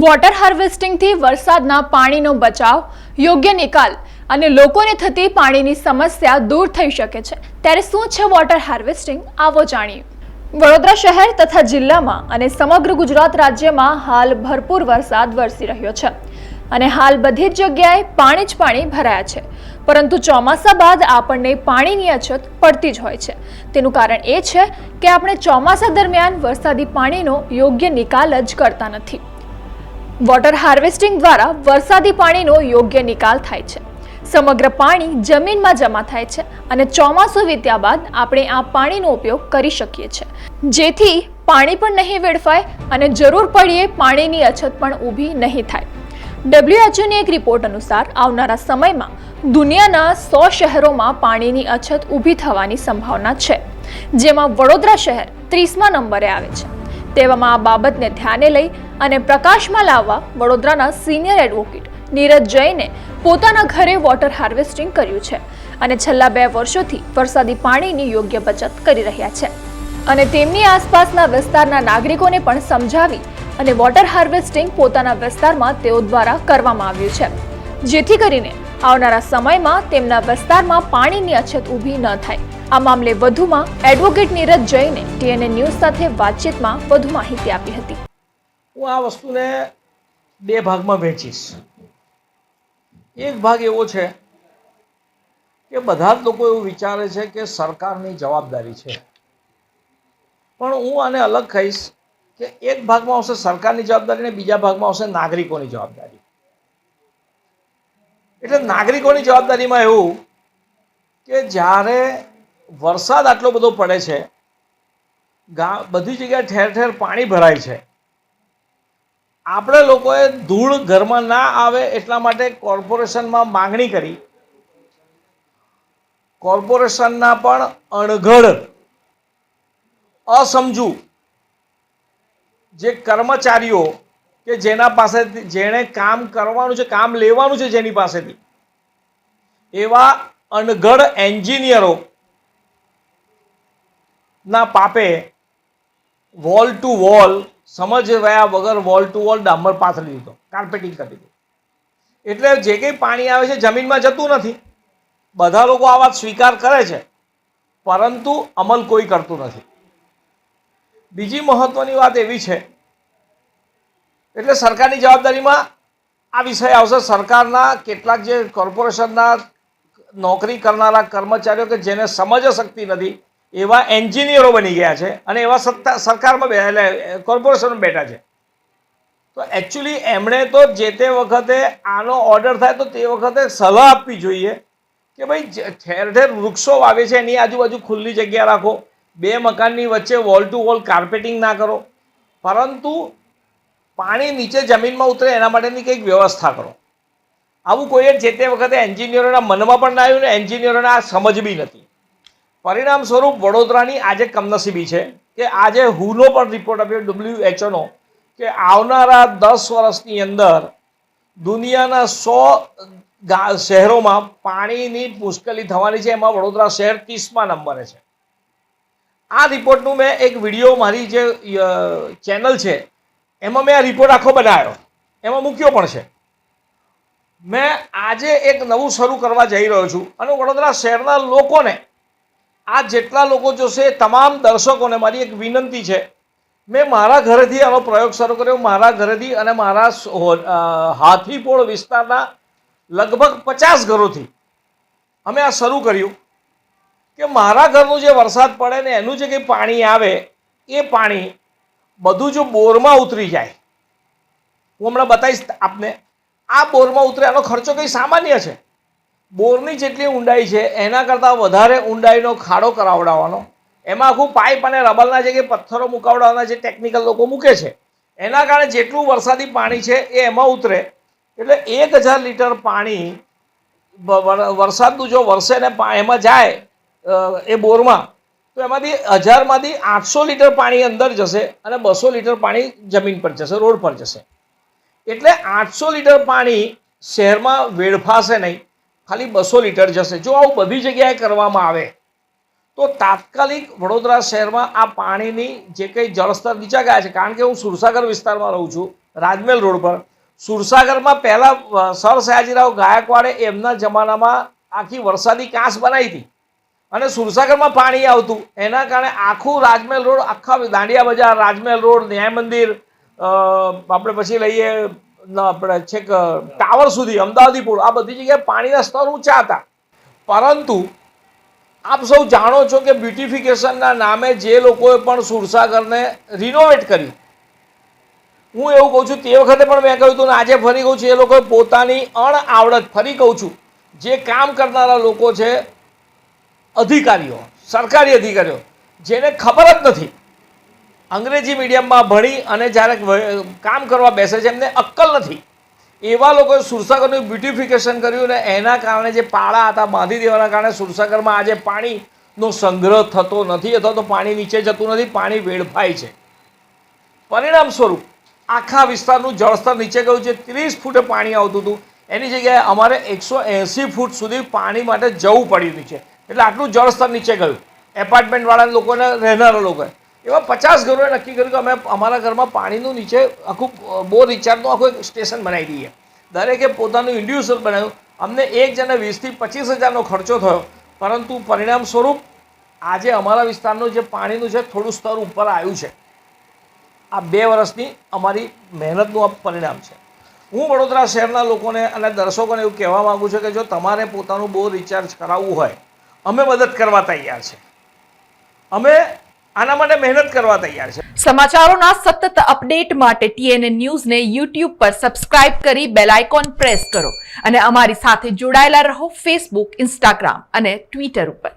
Water હાર્વેસ્ટિંગથી વરસાદના પાણીનો બચાવ યોગ્ય નિકાલ અને લોકોને થતી પાણીની સમસ્યા દૂર થઈ શકે છે. ત્યારે શું છે વોટર હાર્વેસ્ટિંગ? આવો જાણીએ. વડોદરા શહેર તથા જિલ્લામાં અને સમગ્ર ગુજરાત રાજ્યમાં હાલ ભરપૂર વરસાદ વરસી રહ્યો છે અને હાલ બધી જ જગ્યાએ પાણી જ પાણી ભરાયા છે. પરંતુ ચોમાસા બાદ આપણને પાણીની અછત પડતી જ હોય છે. તેનું કારણ એ છે કે આપણે ચોમાસા દરમિયાન વરસાદી પાણીનો યોગ્ય નિકાલ જ કરતા નથી. વોટર હાર્વેસ્ટિંગ દ્વારા વરસાદી પાણીનો યોગ્ય નિકાલ થાય છે. સમગ્ર પાણી જમીનમાં જમા થાય છે અને ચોમાસું વીત્યા બાદ આપણે આ પાણીનો ઉપયોગ કરી શકીએ છીએ જેથી પાણી પણ નહીં વેડફાય અને જરૂર પડીએ પાણીની અછત પણ ઊભી નહીં થાય. ડબ્લ્યુએચઓની એક રિપોર્ટ અનુસાર આવનારા સમયમાં દુનિયાના સો શહેરોમાં પાણીની અછત ઊભી થવાની સંભાવના છે. જેમાં વડોદરા શહેર ત્રીસમા નંબરે આવે છે. તેવામાં આ બાબતને ધ્યાને લઈ અને પ્રકાશમાં લાવવા વડોદરાના સિનિયર એડવોકેટ નીરજ જૈને પોતાના ઘરે વોટર હાર્વેસ્ટિંગ કર્યું છે અને છેલ્લા બે વર્ષોથી વરસાદી પાણીની યોગ્ય બચત કરી રહ્યા છે. અને તેમની આસપાસના વિસ્તારના નાગરિકોને પણ સમજાવી અને વોટર હાર્વેસ્ટિંગ પોતાના વિસ્તારમાં તેઓ દ્વારા કરવામાં આવ્યું છે. જેથી કરીને આવનારા સમયમાં તેમના વિસ્તારમાં પાણીની અછત ઊભી ન થાય. આ મામલે વધુમાં એડવોકેટ નીરજ જૈને ટીએનએ ન્યૂઝ સાથે વાતચીતમાં વધુ માહિતી આપી હતી. હું આ વસ્તુને બે ભાગમાં વહેંચીશ. એક ભાગ એવો છે કે બધા જ લોકો એવું વિચારે છે કે સરકારની જવાબદારી છે. પણ હું આને અલગ કહીશ કે એક ભાગમાં આવશે સરકારની જવાબદારી ને બીજા ભાગમાં આવશે નાગરિકોની જવાબદારી. એટલે નાગરિકોની જવાબદારીમાં એવું કે જ્યારે વરસાદ આટલો બધો પડે છે, ગા, બધી જગ્યાએ ઠેર ઠેર પાણી ભરાય છે, આપણે લોકોએ ધૂળ ઘરમાં ના આવે એટલા માટે કોર્પોરેશનમાં માંગણી કરી. કોર્પોરેશનના પણ અણઘડ અસમજુ જે કર્મચારીઓ કે જેના પાસેથી જેણે કામ કરવાનું છે, કામ લેવાનું છે જેની પાસેથી. એવા અનગઢ એન્જિનિયરો ના પાપે વોલ ટુ વોલ સમજ રહ્યા વગર વોલ ટુ વોલ ડામર પાથરી દીધો કાર્પેટિંગ કરી દીધું. એટલે જે કંઈ પાણી આવે છે જમીનમાં જતું નથી. બધા લોકો આ વાત સ્વીકાર કરે છે, પરંતુ અમલ કોઈ કરતું નથી. બીજી મહત્વની વાત એવી છે એટલે સરકારની જવાબદારીમાં આ વિષય આવશે. સરકારના કેટલાક જે કોર્પોરેશનના નોકરી કરનારા કર્મચારીઓ કે જેને સમજ શક્તિ નથી, એવા એન્જિનિયરો બની ગયા છે અને એવા સત્તા સરકારમાં એટલે કોર્પોરેશનમાં બેઠા છે. તો એકચ્યુઅલી એમણે તો જે તે વખતે આનો ઓર્ડર થાય તો તે વખતે સલાહ આપવી જોઈએ કે ભાઈ ઠેર ઠેર વૃક્ષો વાવે છે, એની આજુબાજુ ખુલ્લી જગ્યા રાખો. બે મકાનની વચ્ચે વોલ ટુ વોલ કાર્પેટિંગ ના કરો. પરંતુ પાણી નીચે જમીનમાં ઉતરે એના માટેની કંઈક વ્યવસ્થા કરો. આવું કોઈએ જે તે વખતે એન્જિનિયરોના મનમાં પણ ના આવ્યું ને એન્જિનિયરોને આ સમજ બી નથી. પરિણામ સ્વરૂપ વડોદરાની આજે કમનસીબી છે કે આજે હુનો પણ રિપોર્ટ આપ્યો ડબ્લ્યુએચઓનો કે આવનારા દસ વર્ષની અંદર દુનિયાના સો ગા- શહેરોમાં પાણીની મુશ્કેલી થવાની છે. એમાં વડોદરા શહેર ત્રીસમાં નંબરે છે. આ રિપોર્ટનું મેં એક વીડિયો મારી જે ચેનલ છે એમાં મેં આ રિપોર્ટ આખો બનાવ્યો. એમાં મૂક્યો પણ છે. મેં આજે એક નવું શરૂ કરવા જઈ રહ્યો છું અને વડોદરા શહેરના લોકોને, આ જેટલા લોકો જોશે, તમામ દર્શકોને મારી એક વિનંતી છે. મેં મારા ઘરેથી આનો પ્રયોગ શરૂ કર્યો. મારા ઘરેથી અને મારા હાથીપોળ વિસ્તારના લગભગ પચાસ ઘરોથી અમે આ શરૂ કર્યું કે મારા ઘરનું જે વરસાદ પડે ને એનું જે કંઈ પાણી આવે, એ પાણી બધું જો બોરમાં ઉતરી જાય. હું હમણાં બતાવીશ આપને. આ બોરમાં ઉતરે આનો ખર્ચો કંઈ સામાન્ય છે? બોરની જેટલી ઊંડાઈ છે, એના કરતાં વધારે ઊંડાઈનો ખાડો કરાવડાવવાનો. એમાં આખું પાઇપ અને રબલના જે કે પથ્થરો મુકાવડાવવાના જે ટેકનિકલ લોકો મૂકે છે, એના કારણે જેટલું વરસાદી પાણી છે એ એમાં ઉતરે. એટલે એક હજાર લીટર પાણી વરસાદનું જો વરસે ને એમાં જાય એ બોરમાં તો એમાંથી હજારમાંથી આઠસો લીટર પાણી અંદર જશે અને બસો લીટર પાણી જમીન પર જશે, રોડ પર જશે. એટલે આઠસો લીટર પાણી શહેરમાં વેડફાશે નહીં, ખાલી બસો લીટર જશે. જો આવું બધી જગ્યાએ કરવામાં આવે, તો તાત્કાલિક વડોદરા શહેરમાં આ પાણીની જે કંઈ જળસ્તર નીચા ગયા છે, કારણ કે હું સુરસાગર વિસ્તારમાં રહું છું રાજમેલ રોડ પર, સુરસાગરમાં પહેલાં સર સયાજીરાવ ગાયકવાડે એમના જમાનામાં આખી વરસાદી કાંસ બનાવી હતી. અને સુરસાગરમાં પાણી આવતું. એના કારણે આખું રાજમહેલ રોડ, આખા દાંડિયા બજાર, રાજમહેલ રોડ, ન્યાય મંદિર આપણે પછી લઈએ આપણે છેક ટાવર સુધી અમદાવાદી પુલ આ બધી જગ્યાએ પાણીના સ્તર ઊંચા હતા. પરંતુ આપ સૌ જાણો છો કે બ્યુટિફિકેશનના નામે જે લોકોએ પણ સુરસાગરને રિનોવેટ કર્યું. હું એવું કહું છું, તે વખતે પણ મેં કહ્યું હતું ને, આજે ફરી કહું છું, એ લોકોએ પોતાની અણઆવડત ફરી કહું છું. જે કામ કરનારા લોકો છે અધિકારીઓ, સરકારી અધિકારીઓ, જેને ખબર જ નથી. અંગ્રેજી મીડિયમમાં ભણી અને જ્યારે કામ કરવા બેસે છે, એમને અક્કલ નથી. એવા લોકોએ સુરસાગરનું બ્યુટિફિકેશન કર્યું ને એના કારણે જે પાળા હતા, બાંધી દેવાના કારણે સુરસાગરમાં આજે પાણીનો સંગ્રહ થતો નથી, અથવા તો પાણી નીચે જતું નથી, પાણી વેડફાય છે. પરિણામ સ્વરૂપ, આખા વિસ્તારનું જળસ્તર નીચે ગયું છે, ત્રીસ ફૂટે પાણી આવતું હતું. એની જગ્યાએ અમારે એકસો એંસી ફૂટ સુધી પાણી માટે જવું પડ્યું છે. એટલે આટલું જળસ્તર નીચે ગયું. એપાર્ટમેન્ટવાળા લોકોને રહેનારા લોકોએ. એવા પચાસ ઘરોએ નક્કી કર્યું કે અમે અમારા ઘરમાં પાણીનું નીચે આખું બોર રિચાર્જનું આખું એક સ્ટેશન બનાવી દઈએ. દરેકે પોતાનું ઇન્ડિવિજ્યુઅલ બનાવ્યું. અમને એક જણે વીસથી પચીસ હજારનો ખર્ચો થયો. પરંતુ પરિણામ સ્વરૂપ આજે અમારા વિસ્તારનું જે પાણીનું છે થોડું સ્તર ઉપર આવ્યું છે. આ બે વર્ષની અમારી મહેનતનું આ પરિણામ છે. હું વડોદરા શહેરના લોકોને અને દર્શકોને એવું કહેવા માગું છું કે જો તમારે પોતાનું બહુ રિચાર્જ કરાવવું હોય અમે મદદ કરવા તૈયાર છે. અમે આના માટે મહેનત કરવા તૈયાર છે. સમાચારોના સતત અપડેટ માટે ટીએનએ ન્યૂઝને યુટ્યુબ પર સબસ્ક્રાઇબ કરી બેલ આઇકોન પ્રેસ કરો અને અમારી સાથે જોડાયેલા રહો ફેસબુક ઇન્સ્ટાગ્રામ અને ટ્વિટર ઉપર.